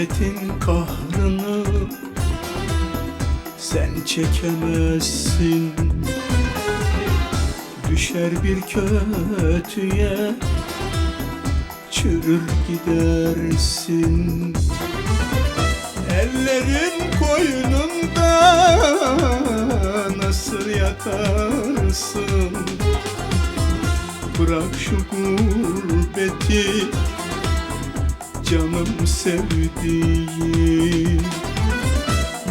Hasretin kahrını sen çekemezsin. Düşer bir kötüye çürür gidersin. Ellerin koynunda nasıl yatarsın? Bırak şu gurbeti canım sevdiğim.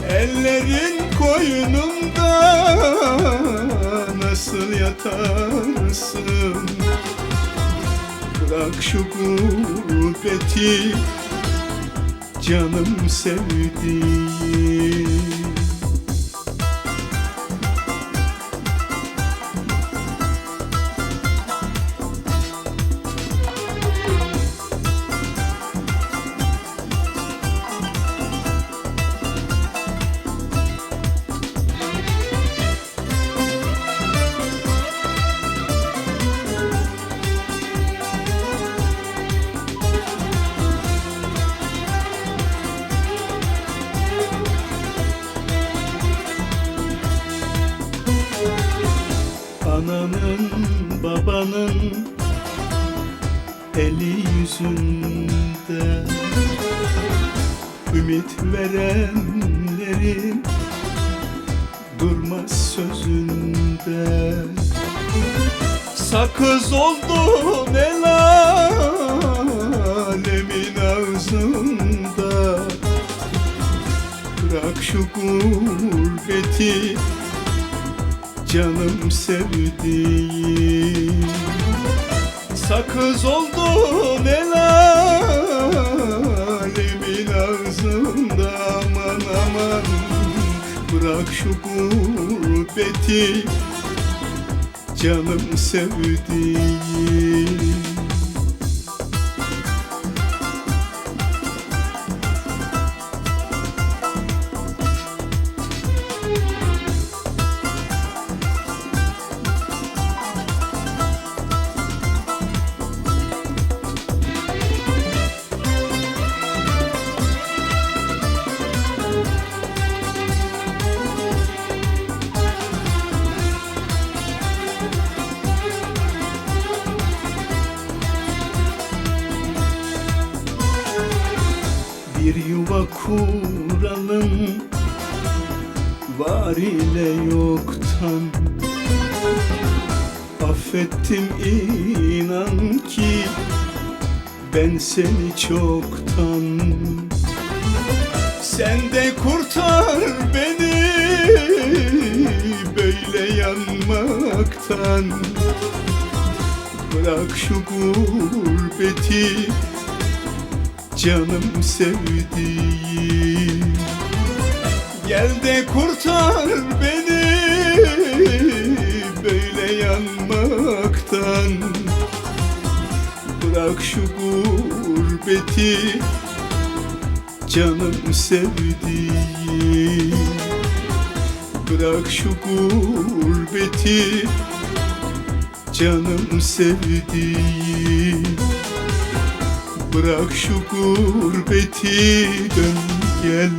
Ellerin koynunda nasıl yatarsın? Bırak şu gurbeti canım sevdiğim Ananın babanın eli yüzünde. Ümit verenlerin durmaz sözünde. Sakız oldun el alemin ağzında. Bırak şu gurbeti canım sevdiğim. Sakız oldun el alemin ağzında aman aman. Bırak şu gurbeti canım sevdiğim Bir yuva kuralım Var ile yoktan. Affettim inan ki Ben seni çoktan. Sen de kurtar beni Böyle yanmaktan. Bırak şu gurbeti canım sevdiğim. Gel de kurtar beni böyle yanmaktan. Bırak şu gurbeti canım sevdiğim. Bırak şu gurbeti canım sevdiğim Bırak şu gurbeti dön gel.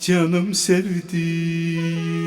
Canım sevdiğim